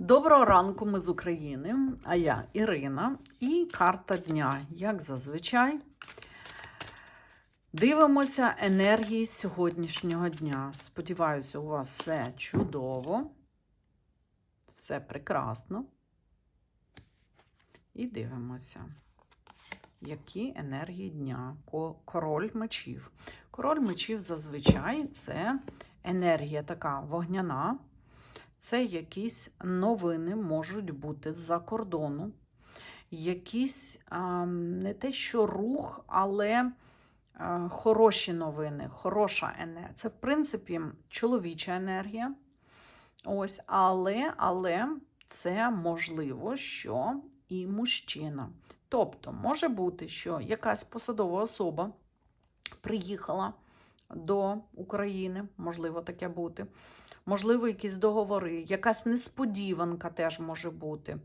Доброго ранку, ми з України, а я Ірина і карта дня, як зазвичай. Дивимося енергії сьогоднішнього дня. Сподіваюся, у вас все чудово, все прекрасно. І дивимося, які енергії дня. Король мечів. Король мечів зазвичай це енергія така вогняна. Це якісь новини можуть бути з-за кордону, якісь не те, що рух, але хороші новини, хороша енергія. Це, в принципі, чоловіча енергія. Ось, але, але це можливо, що і мужчина. Тобто, може бути, що якась посадова особа приїхала до України, можливо таке бути. Можливо, якісь договори, якась несподіванка теж може бути.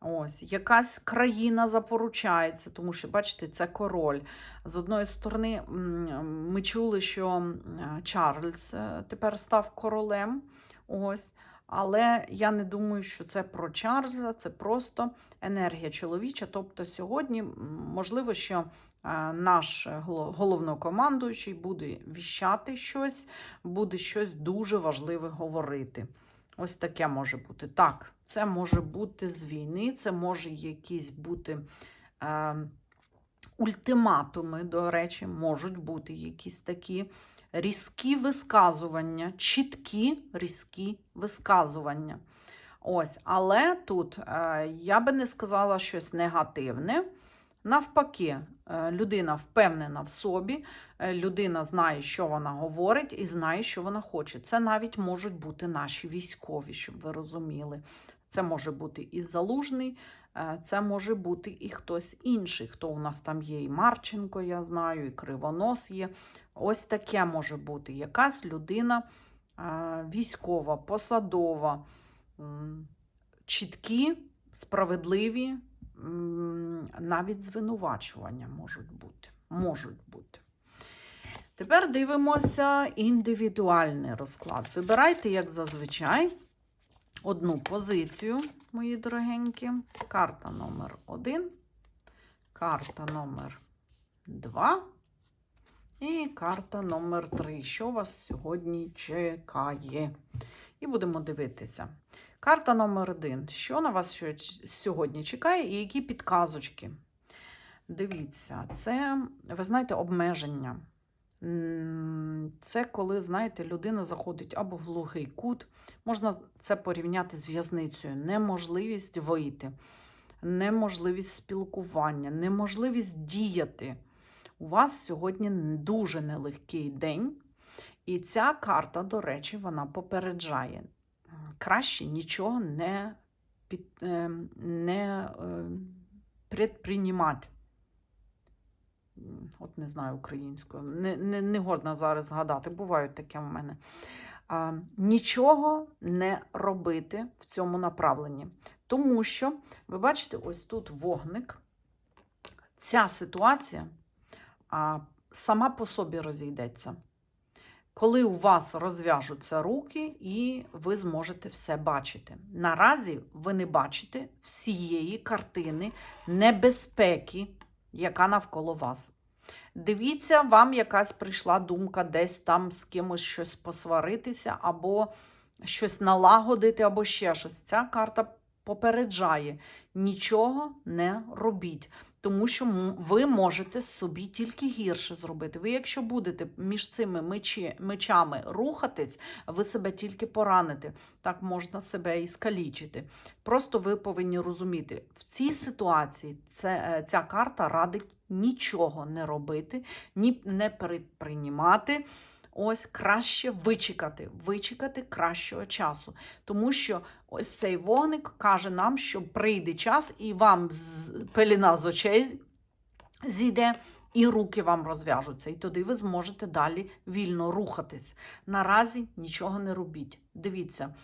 Ось, якась країна запоручається, тому що, бачите, це король. З одної сторони, ми чули, що Чарльз е, тепер став королем. Ось. Але я не думаю, що це про Чарльза, це просто енергія чоловіча. Тобто сьогодні, можливо, що е, наш головнокомандуючий буде віщати щось, буде щось дуже важливе говорити. Ось таке може бути. Так, це може бути з війни, це може якісь бути е, ультиматуми, до речі, можуть бути якісь такі різкі висказування, чіткі різкі висказування. Ось, але тут е, я би не сказала щось негативне. Навпаки, е, людина впевнена в собі, е, людина знає, що вона говорить, і знає, що вона хоче. Це навіть можуть бути наші військові, щоб ви розуміли. Це може бути і залужний, це може бути і хтось інший. Хто у нас там є, і Марченко, я знаю, і Кривонос є. Ось таке може бути. Якась людина е, військова, посадова, чіткі, справедливі, навіть звинувачування можуть бути. Можуть бути. Тепер дивимося індивідуальний розклад. Вибирайте, як зазвичай, одну позицію, мої дорогенькі. Карта номер 1, карта номер 2 і карта номер 3. Що вас сьогодні чекає? І будемо дивитися. Карта номер 1. Що на вас сьогодні чекає і які підказочки? Дивіться, це, ви знаєте, обмеження. Це коли, знаєте, людина заходить або в глухий кут. Можна це порівняти з в'язницею. Неможливість вийти, неможливість спілкування, неможливість діяти. У вас сьогодні дуже нелегкий день. І ця карта, до речі, вона попереджає. Краще нічого не, під, е, не е, предпринімати. От не знаю українською. Не, не, не годна зараз згадати, бувають таке в мене. А, нічого не робити в цьому направленні. Тому що, ви бачите, ось тут вогник. Ця ситуація а, сама по собі розійдеться. Коли у вас розв'яжуться руки, і ви зможете все бачити. Наразі ви не бачите всієї картини небезпеки, яка навколо вас. Дивіться, вам якась прийшла думка десь там з кимось щось посваритися, або щось налагодити, або ще щось. Ця карта попереджає: нічого не робіть, тому що ви можете собі тільки гірше зробити. Ви, якщо будете між цими мечі, мечами рухатись, ви себе тільки пораните. Так можна себе і скалічити. Просто ви повинні розуміти, в цій ситуації це, е, ця карта радить нічого не робити, ні не предприймати. Ось краще вичекати, вичекати кращого часу. Тому що ось цей вогник каже нам, що прийде час, і вам пеліна з очей зійде, і руки вам розв'яжуться. І тоді ви зможете далі вільно рухатись. Наразі нічого не робіть. Дивіться,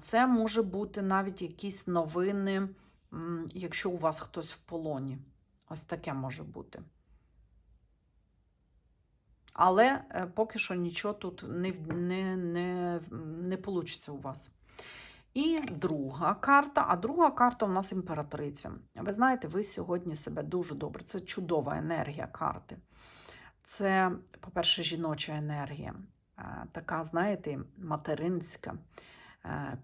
це може бути навіть якісь новини, якщо у вас хтось в полоні. Ось таке може бути. Але е, поки що нічого тут не, не, не, не вийде у вас. І друга карта. А друга карта у нас імператриця. Ви знаєте, ви сьогодні себе дуже добре. Це чудова енергія карти. Це, по-перше, жіноча енергія. Е, Така, знаєте, материнська, е,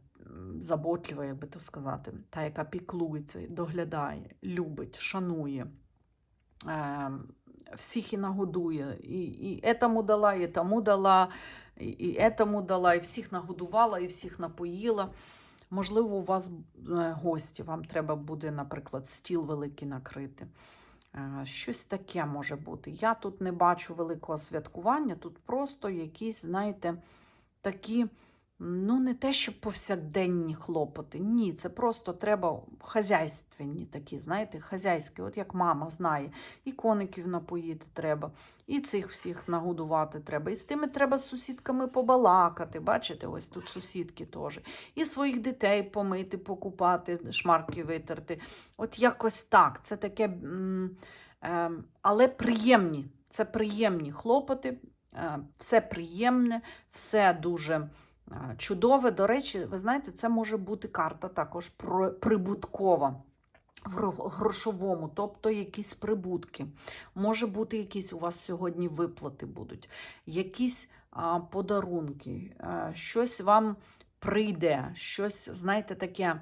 заботлива, як би то сказати, та, яка піклується, доглядає, любить, шанує. Всіх і нагодує. І, і етому дала, і тому дала, і, і етому дала, і всіх нагодувала, і всіх напоїла. Можливо, у вас е, гості, вам треба буде, наприклад, стіл великий накрити. Е, Щось таке може бути. Я тут не бачу великого святкування, тут просто якісь, знаєте, такі, ну, не те, що повсякденні хлопоти. Ні, це просто треба хазяйственні такі, знаєте, хазяйські, от як мама знає, і коників напоїти треба, і цих всіх нагодувати треба. І з тими треба з сусідками побалакати. Бачите, ось тут сусідки теж. І своїх дітей помити, покупати, шмарки витерти. От якось так. Це таке, ем, але приємні. Це приємні хлопоти, е, все приємне, все дуже чудове. До речі, ви знаєте, це може бути карта також прибуткова. В грошовому, тобто якісь прибутки. Може бути, якісь у вас сьогодні виплати будуть, якісь а, подарунки, а, щось вам прийде, щось, знаєте, таке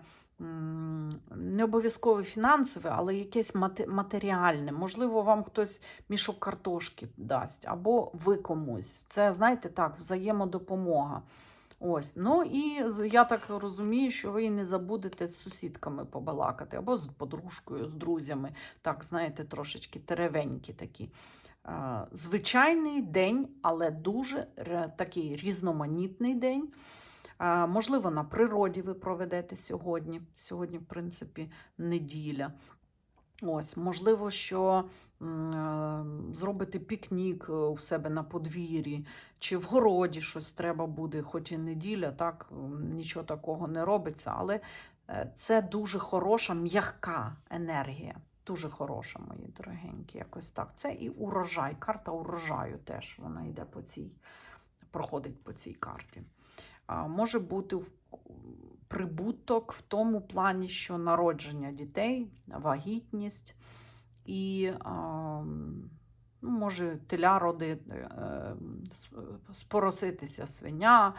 не обов'язково фінансове, але якесь матеріальне. Можливо, вам хтось мішок картошки дасть, або ви комусь. Це, знаєте, так, взаємодопомога. Ось, ну і я так розумію, що ви не забудете з сусідками побалакати, або з подружкою, з друзями, так, знаєте, трошечки теревенькі такі. Е, Звичайний день, але дуже такий різноманітний день. Е, Можливо, на природі ви проведете сьогодні. Сьогодні, в принципі, неділя. Ось, можливо, що е, зробити пікнік е, у себе на подвір'ї, чи в городі щось треба буде, хоч і неділя, так нічого такого не робиться, але е, це дуже хороша, м'яка енергія. Дуже хороша, мої дорогенькі, якось так. Це і урожай. Карта урожаю теж вона йде по цій, проходить по цій карті. А, може бути в- прибуток в тому плані, що народження дітей, вагітність і ну, може теля родити, е, спороситися свиня,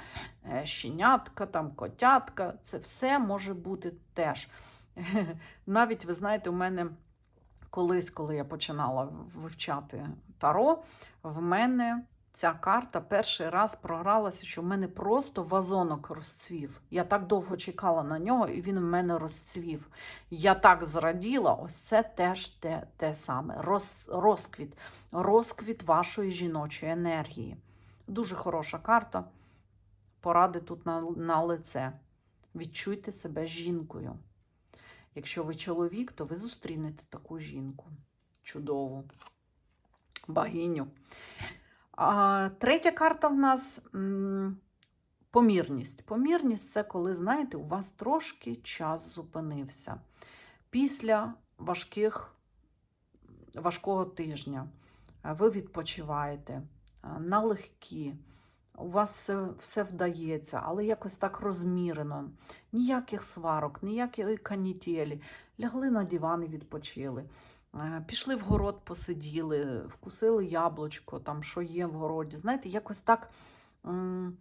е, щенятка, там, котятка. Це все може бути теж. Навіть, ви знаєте, у мене колись, коли я починала вивчати таро, в мене ця карта перший раз програлася, що в мене просто вазонок розцвів. Я так довго чекала на нього, і він в мене розцвів. Я так зраділа, ось це теж те, те саме. Роз, розквіт, розквіт вашої жіночої енергії. Дуже хороша карта. Поради тут на, на лице. Відчуйте себе жінкою. Якщо ви чоловік, то ви зустрінете таку жінку. Чудову. Богиню. А, третя карта в нас помірність. Помірність це коли, знаєте, у вас трошки час зупинився. Після важких, важкого тижня ви відпочиваєте налегкі. У вас все, все вдається, але якось так розмірено. Ніяких сварок, ніякої канітелі. Лягли на диван і відпочили. Е, Пішли в город, посиділи, вкусили яблучко, там що є в городі. Знаєте, якось так ем,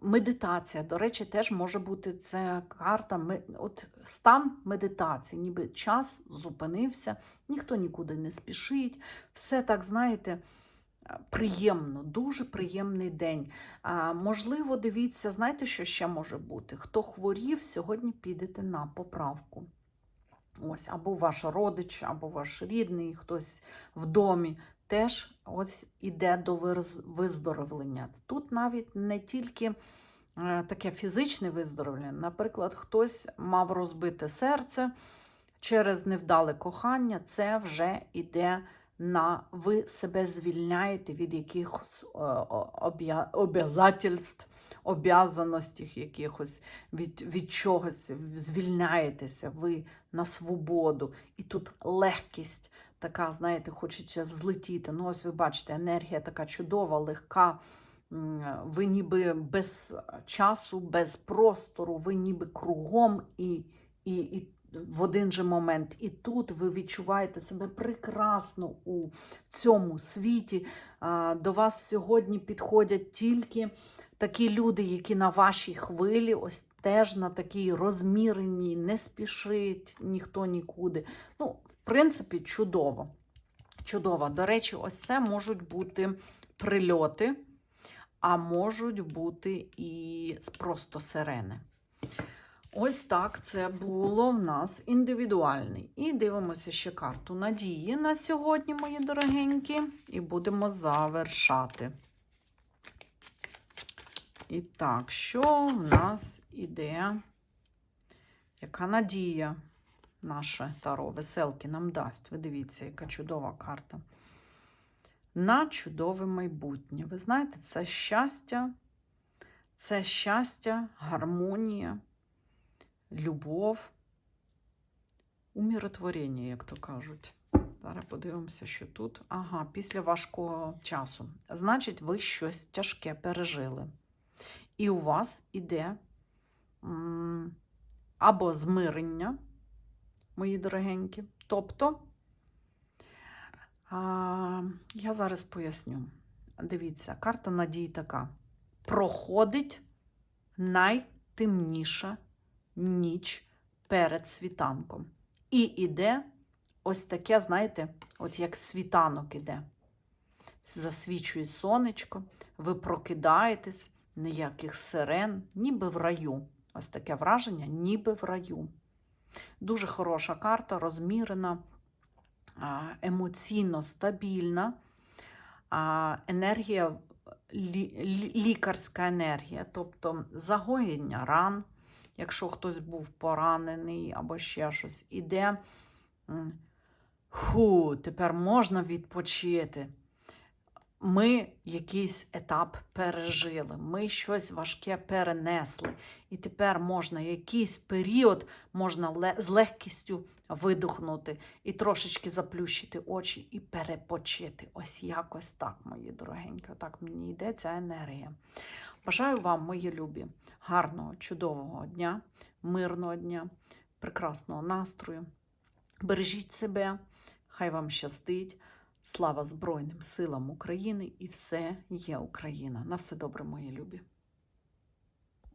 медитація. До речі, теж може бути це карта, от стан медитації, ніби час зупинився, ніхто нікуди не спішить. Все так, знаєте, е, приємно, дуже приємний день. Можливо, дивіться, знаєте, що ще може бути? Хто хворів, сьогодні підете на поправку. Ось, або ваш родич, або ваш рідний, хтось в домі теж ось іде до виздоровлення. Тут навіть не тільки е, таке фізичне виздоровлення. Наприклад, хтось мав розбите серце через невдале кохання, це вже іде на ви себе звільняєте від якихось е, о- обя- обязательств, обязаностей якихось, від, від чогось звільняєтеся, ви на свободу. І тут легкість така, знаєте, хочеться взлетіти. Ну, ось ви бачите, енергія така чудова, легка. ви ніби без часу, без простору, ви ніби кругом і, і, і в один же момент. І тут ви відчуваєте себе прекрасно у цьому світі. До вас сьогодні підходять тільки такі люди, які на вашій хвилі, ось теж на такій розміреній, не спішить ніхто нікуди. Ну, в принципі, чудово. Чудово. До речі, ось це можуть бути прильоти, а можуть бути і просто сирени. Ось так це було в нас індивідуальний. І дивимося ще карту надії на сьогодні, мої дорогенькі, і будемо завершати. І так, що в нас іде? Яка надія наше таро веселки нам дасть? Ви дивіться, яка чудова карта. На чудове майбутнє. Ви знаєте, це щастя, це щастя, гармонія, любов, умиротворення, як то кажуть. Зараз подивимося, що тут. Ага, після важкого часу. Значить, ви щось тяжке пережили. І у вас іде або змирення, мої дорогенькі. Тобто, а, я зараз поясню. Дивіться, карта надії така: проходить найтемніша ніч перед світанком. І іде ось таке, знаєте, от як світанок іде. Засвічує сонечко, ви прокидаєтесь, ніяких сирен, ніби в раю. Ось таке враження, ніби в раю. Дуже хороша карта, розмірена, емоційно стабільна. Енергія, лі- лі- лікарська енергія, тобто загоєння ран, якщо хтось був поранений або ще щось, іде. Ху, тепер можна відпочити. Ми якийсь етап пережили, ми щось важке перенесли, і тепер можна якийсь період можна з легкістю видухнути і трошечки заплющити очі і перепочити. Ось якось так, мої дорогенькі. Отак мені йде ця енергія. Бажаю вам, мої любі, гарного, чудового дня, мирного дня, прекрасного настрою. Бережіть себе, хай вам щастить. Слава Збройним силам України і все є Україна. На все добре, мої любі.